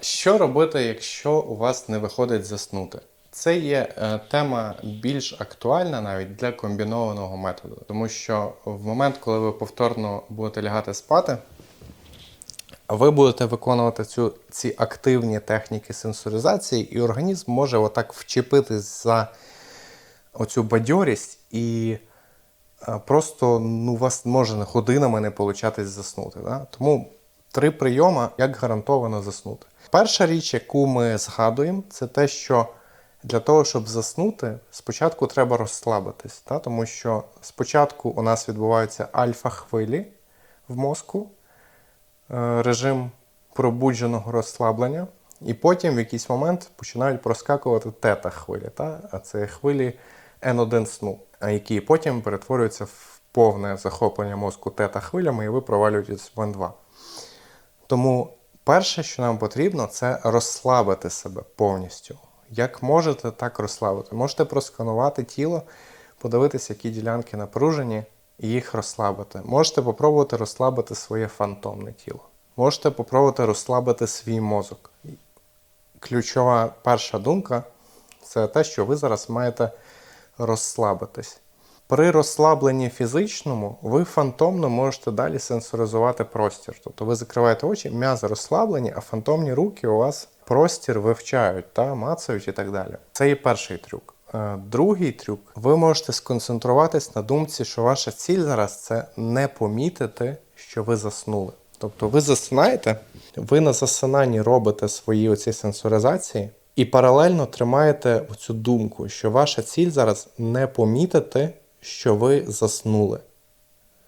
Що робити, якщо у вас не виходить заснути? Це є е, тема більш актуальна навіть для комбінованого методу, тому що в момент, коли ви повторно будете лягати спати, ви будете виконувати цю, ці активні техніки сенсоризації, і організм може отак вчепитись за оцю бадьорість і е, просто ну, у вас може годинами не получатись заснути. Да? Тому три прийоми, як гарантовано заснути. Перша річ, яку ми згадуємо, це те, що для того, щоб заснути, спочатку треба розслабитись, да? тому що спочатку у нас відбуваються альфа-хвилі в мозку, е, режим пробудженого розслаблення, і потім в якийсь момент починають проскакувати тета-хвилі, та? а це хвилі N1 сну, які потім перетворюються в повне захоплення мозку тета-хвилями, і ви провалюєтесь в N2. Тому перше, що нам потрібно, це розслабити себе повністю. Як можете, так розслабити. Можете просканувати тіло, подивитися, які ділянки напружені, і їх розслабити. Можете попробувати розслабити своє фантомне тіло. Можете попробувати розслабити свій мозок. Ключова перша думка це те, що ви зараз маєте розслабитись. При розслабленні фізичному ви фантомно можете далі сенсоризувати простір. Тобто ви закриваєте очі, м'язи розслаблені, а фантомні руки у вас простір вивчають, та, мацають і так далі. Це є перший трюк. Е, Другий трюк, ви можете сконцентруватись на думці, що ваша ціль зараз це не помітити, що ви заснули. Тобто ви засинаєте, ви на засинанні робите свої оці сенсоризації і паралельно тримаєте оцю думку, що ваша ціль зараз не помітити, що ви заснули.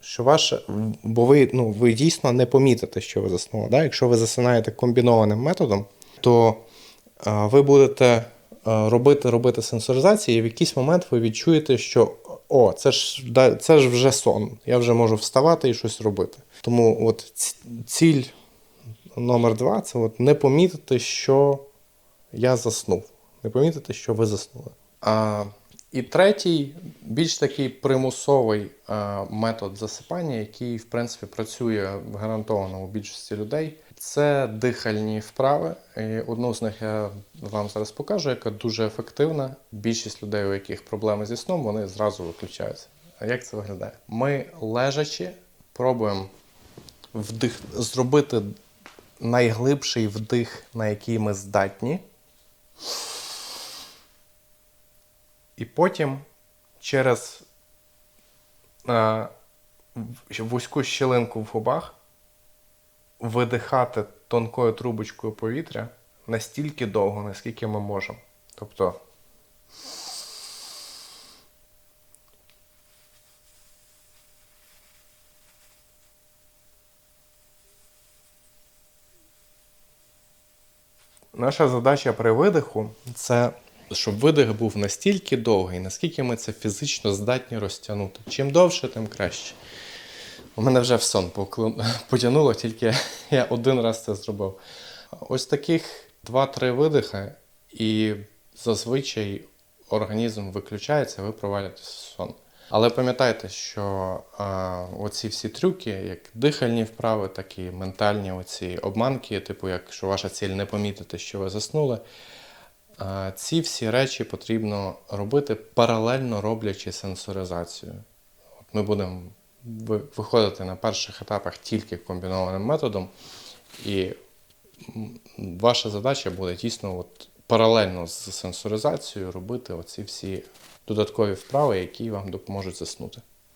Що ваше, бо ви, ну, ви дійсно не помітите, що ви заснули. Да? Якщо ви засинаєте комбінованим методом, то а, ви будете а, робити, робити сенсоризації, і в якийсь момент ви відчуєте, що о, це ж, це ж вже сон, я вже можу вставати і щось робити. Тому от ціль номер два це от не помітити, що я заснув. Не помітити, що ви заснули. А, і третій, більш такий примусовий а, метод засипання, який, в принципі, працює гарантовано у більшості людей, це дихальні вправи. І одну з них я вам зараз покажу, яка дуже ефективна. Більшість людей, у яких проблеми зі сном, вони зразу виключаються. А як це виглядає? Ми лежачи пробуємо вдих, зробити найглибший вдих, на який ми здатні. І потім через е, вузьку щілинку в губах видихати тонкою трубочкою повітря настільки довго, наскільки ми можемо. Тобто. Наша задача при видиху це щоб видих був настільки довгий, наскільки ми це фізично здатні розтягнути. Чим довше, тим краще. У мене вже в сон потягнуло, тільки я один раз це зробив. Ось таких 2-3 видиха, і зазвичай організм виключається, ви провалюєтесь в сон. Але пам'ятайте, що а, оці всі трюки, як дихальні вправи, так і ментальні оці обманки, типу, якщо ваша ціль не помітити, що ви заснули, ці всі речі потрібно робити паралельно роблячи сенсоризацію. Ми будемо виходити на перших етапах тільки комбінованим методом, і ваша задача буде дійсно от паралельно з сенсоризацією робити оці всі додаткові вправи, які вам допоможуть заснути.